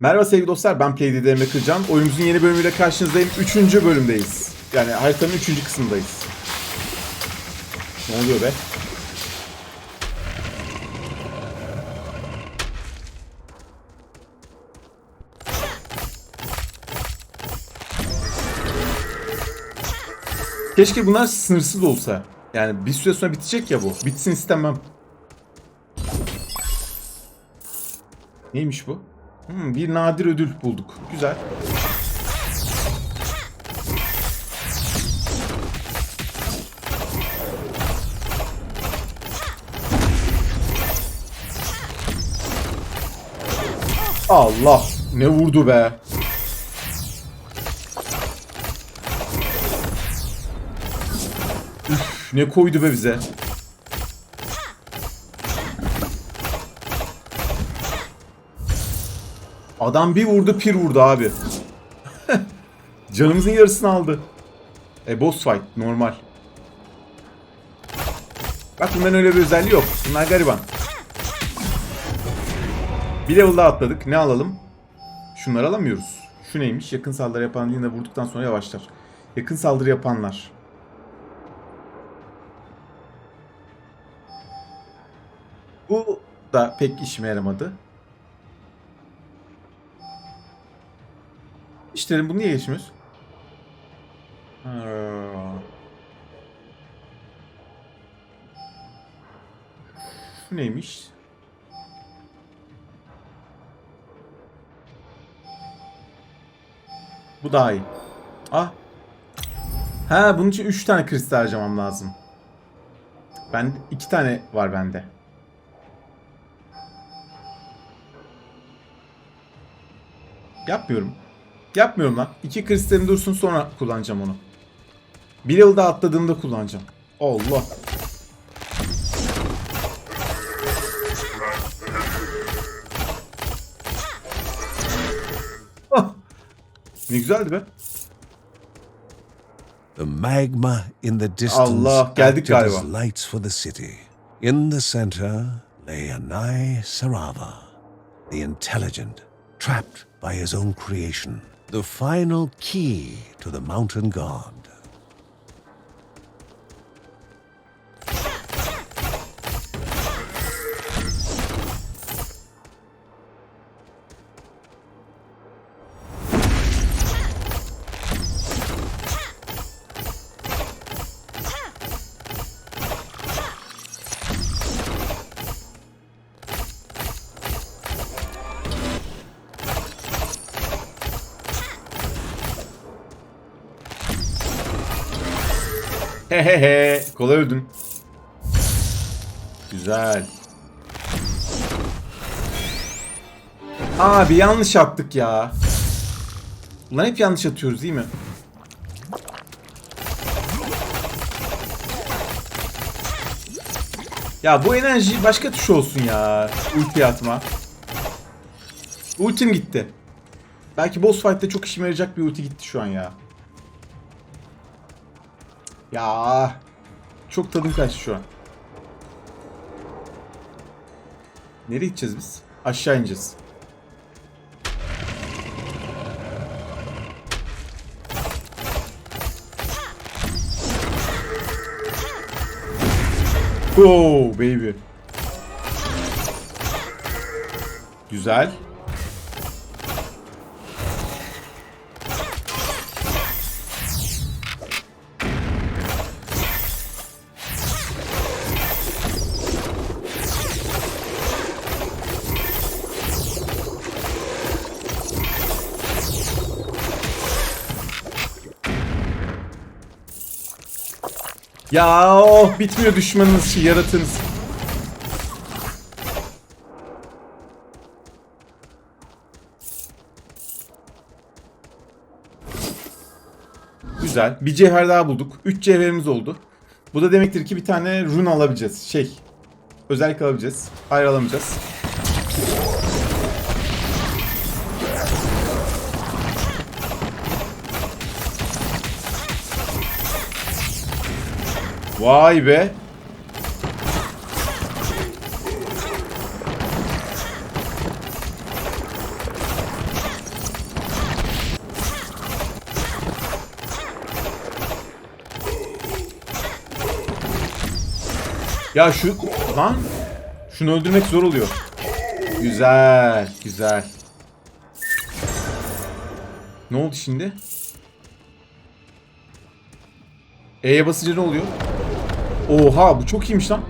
Merhaba sevgili dostlar ben Playdead Emre Kırcan. Oyunumuzun yeni bölümüyle karşınızdayım. Üçüncü bölümdeyiz. Yani haritanın üçüncü kısmındayız. Ne oluyor be? Keşke bunlar sınırsız olsa. Yani bir süre sonra bitecek ya bu. Bitsin istemem. Neymiş bu? Hmm, bir nadir ödül bulduk. Güzel. Allah ne vurdu be. Üf, ne koydu be bize. Adam bir vurdu pir vurdu abi. Canımızın yarısını aldı. E boss fight normal. Bak bunların öyle bir özelliği yok. Bunlar gariban. Bir level daha atladık. Ne alalım? Şunları alamıyoruz. Şu neymiş? Yakın saldırı yapan yine vurduktan sonra yavaşlar. Yakın saldırı yapanlar. Bu da pek işime yaramadı. İşte bunu niye geçmiyoruz? Ha. Şu neymiş? Bu daha iyi. Ah. Ha bunun için 3 tane kristal harcamam lazım. Ben 2 tane var bende. Yapmıyorum. Yapmıyorum lan. İki kristalim dursun sonra kullanacağım onu. Bir yıl daha atladığımda kullanacağım. Allah. Ah. Ne güzeldi be. The magma in the distance Allah, geldik acted as galiba. lights for the city. In the center lay Anai Sarava, the intelligent, trapped by his own creation, the final key to the mountain god. Hehehe. Kolay öldün. Güzel. Abi yanlış attık ya. Ulan hep yanlış atıyoruz değil mi? Ya bu enerji başka tuş olsun ya. Ulti atma. Ultim gitti. Belki boss fight'te çok işime yarayacak bir ulti gitti şu an ya. Ya çok tadım kaçtı şu an. Nereye gideceğiz biz? Aşağı ineceğiz. Go baby. Güzel. Ya oh bitmiyor düşmanınız şey yaratınız. Güzel. Bir cevher daha bulduk. 3 cevherimiz oldu. Bu da demektir ki bir tane run alabileceğiz. Şey. Özellik alabileceğiz. Hayır alamayacağız. Vay be. Ya şu lan şunu öldürmek zor oluyor. Güzel, güzel. Ne oldu şimdi? E'ye basınca ne oluyor? Oha bu çok iyiymiş lan.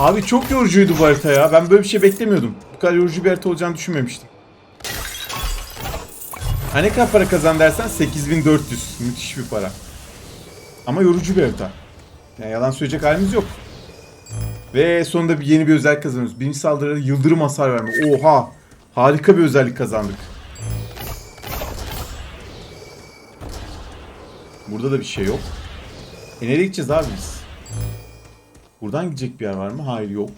Abi çok yorucuydu bu harita ya. Ben böyle bir şey beklemiyordum. Bu kadar yorucu bir harita olacağını düşünmemiştim. Ha ne kadar para kazan dersen 8400. Müthiş bir para. Ama yorucu bir harita. Yani yalan söyleyecek halimiz yok. Ve sonunda bir yeni bir özellik kazanıyoruz. Birinci saldırıda yıldırım hasar verme. Oha! Harika bir özellik kazandık. Burada da bir şey yok. E nereye gideceğiz abi biz? Buradan gidecek bir yer var mı? Hayır yok.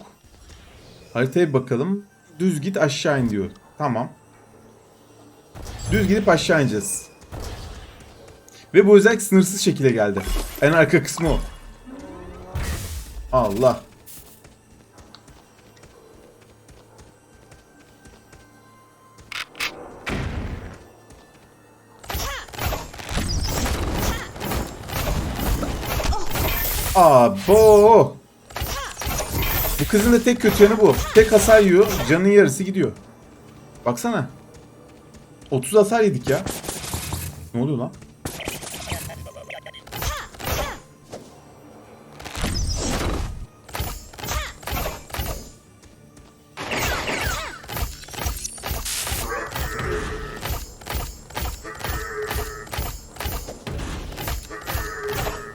Haritaya bakalım. Düz git aşağı in diyor. Tamam. Düz gidip aşağı ineceğiz. Ve bu özellik sınırsız şekilde geldi. En arka kısmı o. Allah. Abo. Kızın da tek kötü yanı bu. Tek hasar yiyor, canın yarısı gidiyor. Baksana. 30 hasar yedik ya. Ne oluyor lan?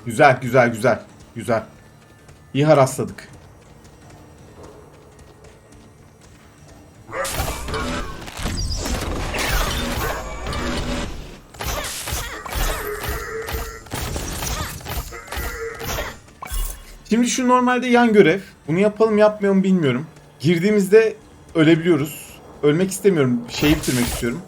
Güzel, güzel, güzel. Güzel. İyi harasladık. Şimdi şu normalde yan görev. Bunu yapalım yapmayalım bilmiyorum. Girdiğimizde ölebiliyoruz. Ölmek istemiyorum. Şeyi bitirmek istiyorum.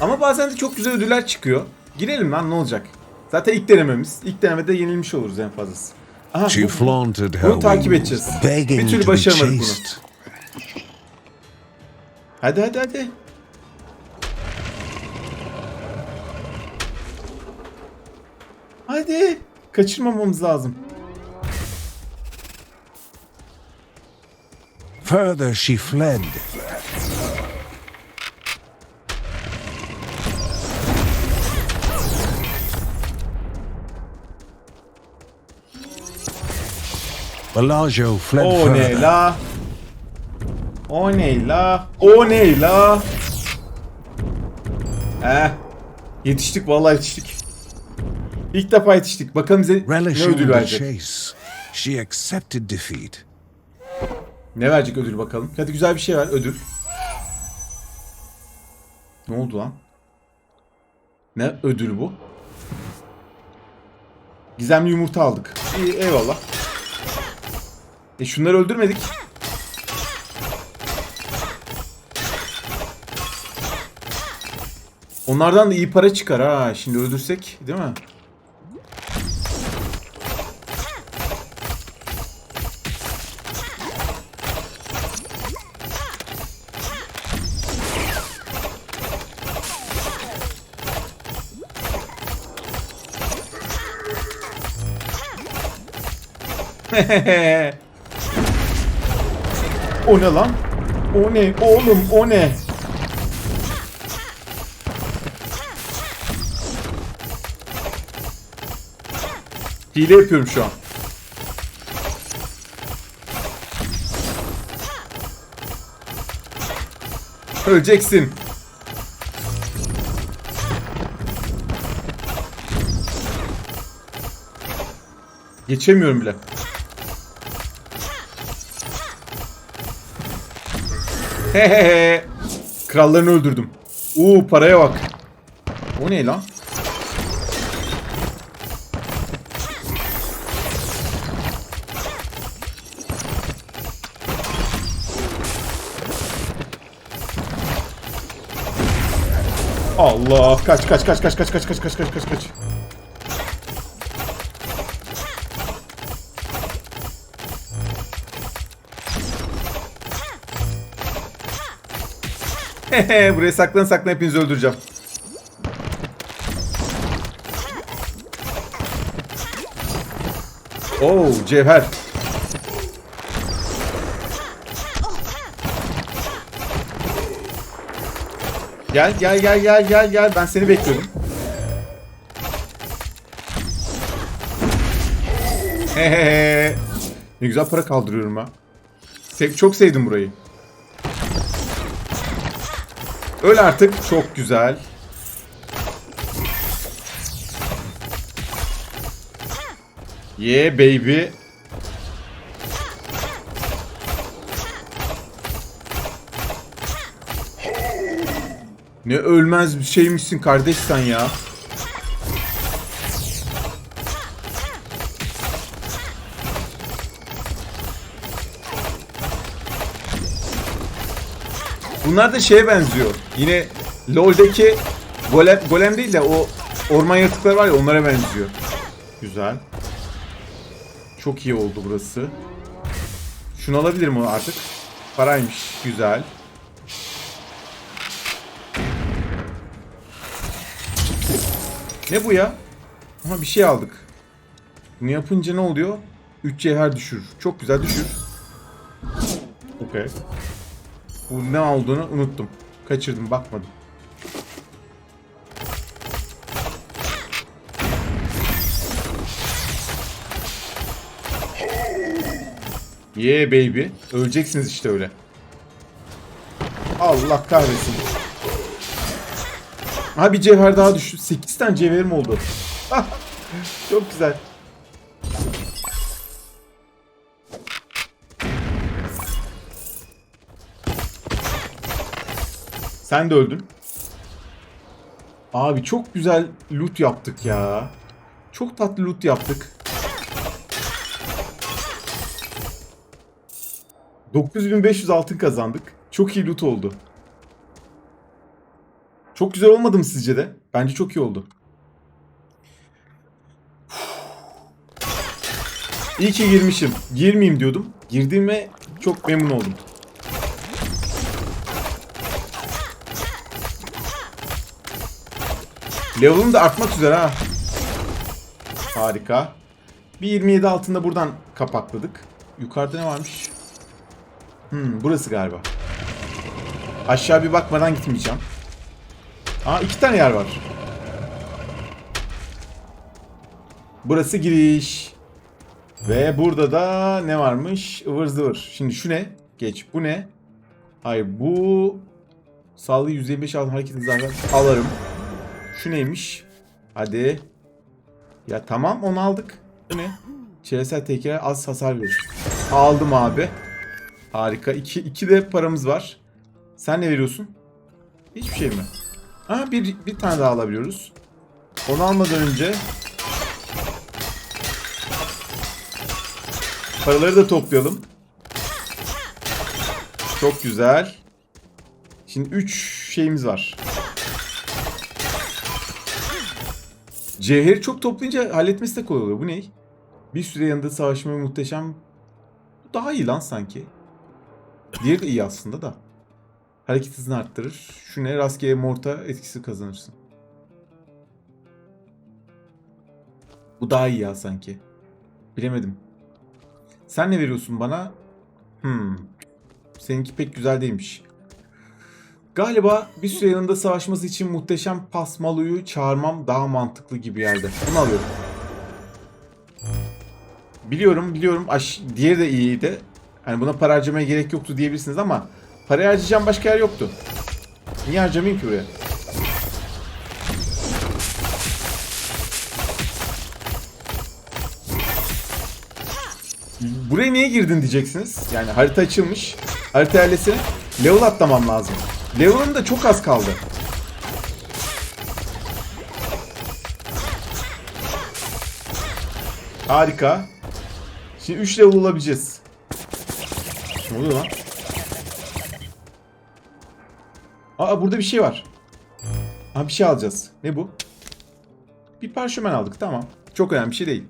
Ama bazen de çok güzel ödüller çıkıyor. Girelim lan ne olacak? Zaten ilk denememiz. İlk denemede yenilmiş oluruz en fazlası. Aha, She bu- flaunted her bunu takip edeceğiz. Bir türlü başaramadık bunu. Hadi hadi hadi. Hadi. Kaçırmamamız lazım. Further she fled. Bellagio fled O ne la? O ne la? O ne la? Eh. Yetiştik vallahi yetiştik. İlk defa yetiştik. Bakalım bize ne ödül verecek. she accepted defeat. Ne verecek ödül bakalım. Hadi güzel bir şey ver ödül. Ne oldu lan? Ne ödül bu? Gizemli yumurta aldık. İyi eyvallah. E şunları öldürmedik. Onlardan da iyi para çıkar ha. Şimdi öldürsek değil mi? O ne lan? O ne? Oğlum o ne? Hile yapıyorum şu an. Öleceksin. Geçemiyorum bile. Hehehe. Krallarını öldürdüm. Uuu paraya bak. O ne lan? Allah kaç kaç kaç kaç kaç kaç kaç kaç kaç kaç kaç. buraya saklan saklan hepinizi öldüreceğim. Oo cevher. Gel gel gel gel gel gel ben seni bekliyorum. Ne güzel para kaldırıyorum ha. Çok sevdim burayı. Öl artık. Çok güzel. Yeah baby. Ne ölmez bir şeymişsin kardeş sen ya. Bunlar da şeye benziyor. Yine LoL'deki golem, golem değil de o orman yaratıkları var ya onlara benziyor. Güzel. Çok iyi oldu burası. Şunu alabilirim onu artık. Paraymış. Güzel. Ne bu ya? Ama bir şey aldık. Bunu yapınca ne oluyor? 3 cevher düşür. Çok güzel düşür. Okey. Bu ne olduğunu unuttum. Kaçırdım bakmadım. Yeah baby. Öleceksiniz işte öyle. Allah kahretsin. Ha bir cevher daha düştü. 8 tane cevherim oldu. Çok güzel. Sen de öldün. Abi çok güzel loot yaptık ya. Çok tatlı loot yaptık. 9500 altın kazandık. Çok iyi loot oldu. Çok güzel olmadı mı sizce de? Bence çok iyi oldu. İyi ki girmişim. Girmeyeyim diyordum. Girdiğime çok memnun oldum. Level'ım da artmak üzere ha. Harika. Bir 27 altında buradan kapakladık. Yukarıda ne varmış? Hmm, burası galiba. Aşağı bir bakmadan gitmeyeceğim. Aa iki tane yer var. Burası giriş. Ve burada da ne varmış? ıvır zıvır. Şimdi şu ne? Geç. Bu ne? Hayır bu... Sağlığı 125 aldım hareket zaten alırım. Şu neymiş? Hadi. Ya tamam onu aldık. Bu ne? Çevresel tehlikeye az hasar verir. Aldım abi. Harika. İki, iki de paramız var. Sen ne veriyorsun? Hiçbir şey mi? Ha bir, bir tane daha alabiliyoruz. Onu almadan önce paraları da toplayalım. Çok güzel. Şimdi 3 şeyimiz var. Cevheri çok toplayınca halletmesi de kolay oluyor. Bu ne? Bir süre yanında savaşmayı muhteşem. Bu daha iyi lan sanki. Diğeri de iyi aslında da. Hareket hızını arttırır. Şu ne? Rastgele morta etkisi kazanırsın. Bu daha iyi ya sanki. Bilemedim. Sen ne veriyorsun bana? Hmm. Seninki pek güzel değilmiş. Galiba bir süre yanında savaşması için muhteşem Pasmalu'yu çağırmam daha mantıklı gibi yerde. Bunu alıyorum. Biliyorum biliyorum. Aş diğeri de iyiydi. Hani buna para harcamaya gerek yoktu diyebilirsiniz ama para harcayacağım başka yer yoktu. Niye harcamayayım ki buraya? Buraya niye girdin diyeceksiniz. Yani harita açılmış. Harita yerlesin. Level atlamam lazım. Level'ım da çok az kaldı. Harika. Şimdi 3 level olabileceğiz. Ne oluyor lan? Aa burada bir şey var. Aa bir şey alacağız. Ne bu? Bir parşömen aldık tamam. Çok önemli bir şey değil.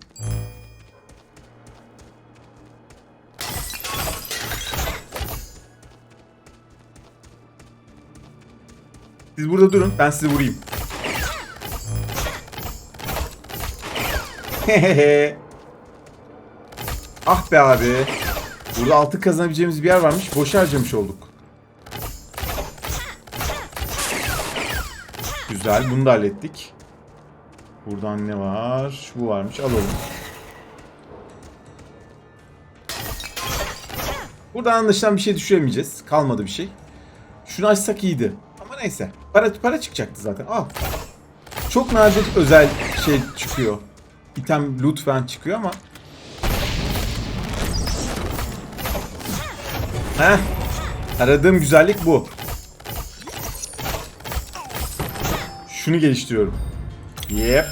Siz burada durun. Ben sizi vurayım. Ah be abi. Burada altı kazanabileceğimiz bir yer varmış. Boş harcamış olduk. Güzel. Bunu da hallettik. Buradan ne var? Bu varmış. Alalım. Buradan anlaşılan bir şey düşüremeyeceğiz. Kalmadı bir şey. Şunu açsak iyiydi. Neyse. Para, para çıkacaktı zaten. Al. Çok nadir özel şey çıkıyor. İtem falan çıkıyor ama. Heh. Aradığım güzellik bu. Şunu geliştiriyorum. Yep.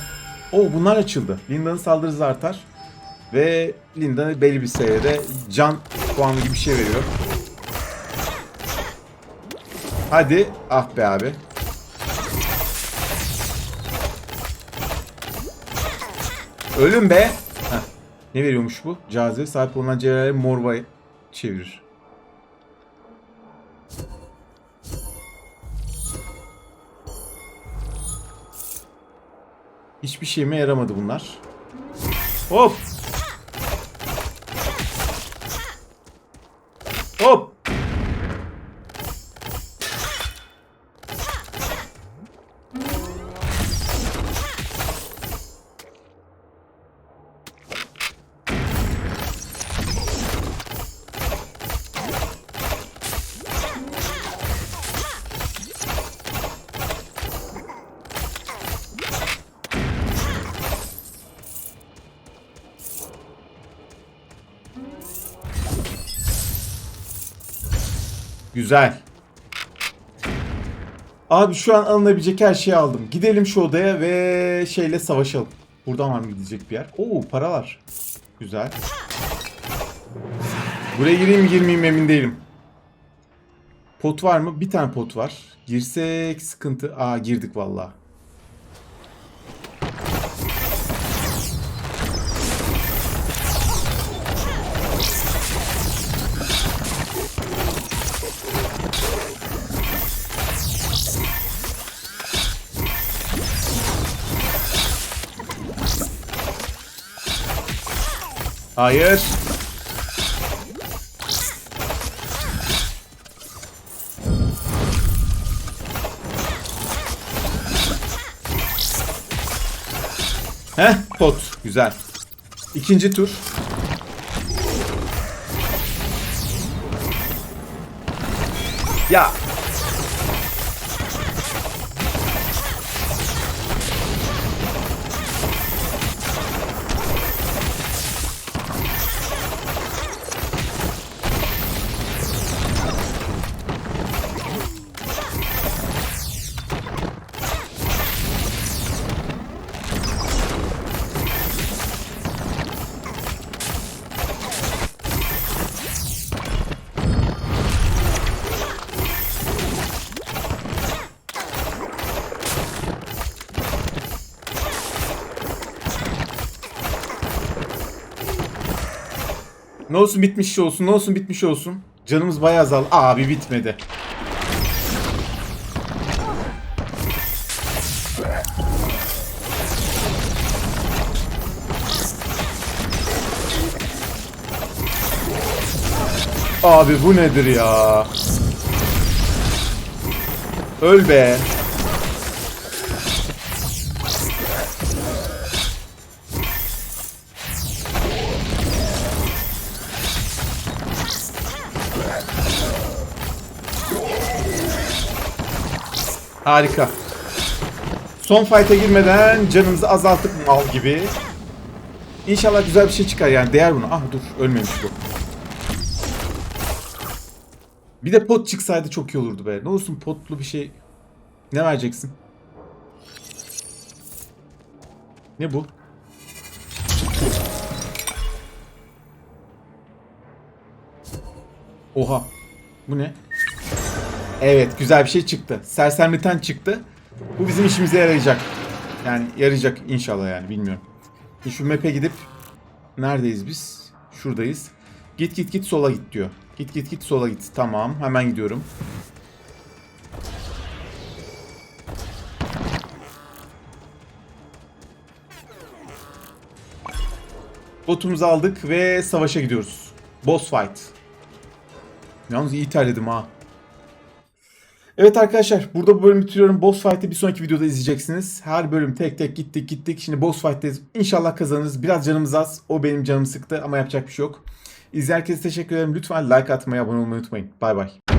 Oo bunlar açıldı. Linda'nın saldırı hızı artar. Ve Linda belli bir seviyede can puanı gibi bir şey veriyor. Hadi. Ah be abi. Ölüm be. Heh. Ne veriyormuş bu? Cazibe sahip olunan cevherleri morvaya çevirir. Hiçbir şeyime yaramadı bunlar. Hop. Güzel. Abi şu an alınabilecek her şeyi aldım. Gidelim şu odaya ve şeyle savaşalım. Buradan var mı gidecek bir yer? Oo paralar. Güzel. Buraya gireyim girmeyeyim emin değilim. Pot var mı? Bir tane pot var. Girsek sıkıntı. Aa girdik vallahi. Hayır. Heh pot. Güzel. İkinci tur. Ya. Ne olsun bitmiş olsun, ne olsun bitmiş olsun. Canımız bayağı azaldı. Abi bitmedi. Abi bu nedir ya? Öl be. Harika. Son fight'a girmeden canımızı azalttık mal gibi. İnşallah güzel bir şey çıkar yani değer bunu. Ah dur ölmemiş bu. Bir de pot çıksaydı çok iyi olurdu be. Ne olsun potlu bir şey. Ne vereceksin? Ne bu? Oha. Bu ne? Evet güzel bir şey çıktı. Sersemleten çıktı. Bu bizim işimize yarayacak. Yani yarayacak inşallah yani bilmiyorum. Şu map'e gidip neredeyiz biz? Şuradayız. Git git git sola git diyor. Git git git sola git. Tamam hemen gidiyorum. Botumuzu aldık ve savaşa gidiyoruz. Boss fight. Yalnız iyi terledim ha. Evet arkadaşlar burada bu bölümü bitiriyorum. Boss fight'ı bir sonraki videoda izleyeceksiniz. Her bölüm tek tek gittik gittik. Şimdi boss fight'teyiz. İnşallah kazanırız. Biraz canımız az. O benim canımı sıktı ama yapacak bir şey yok. İzleyen herkese teşekkür ederim. Lütfen like atmayı, abone olmayı unutmayın. Bay bay.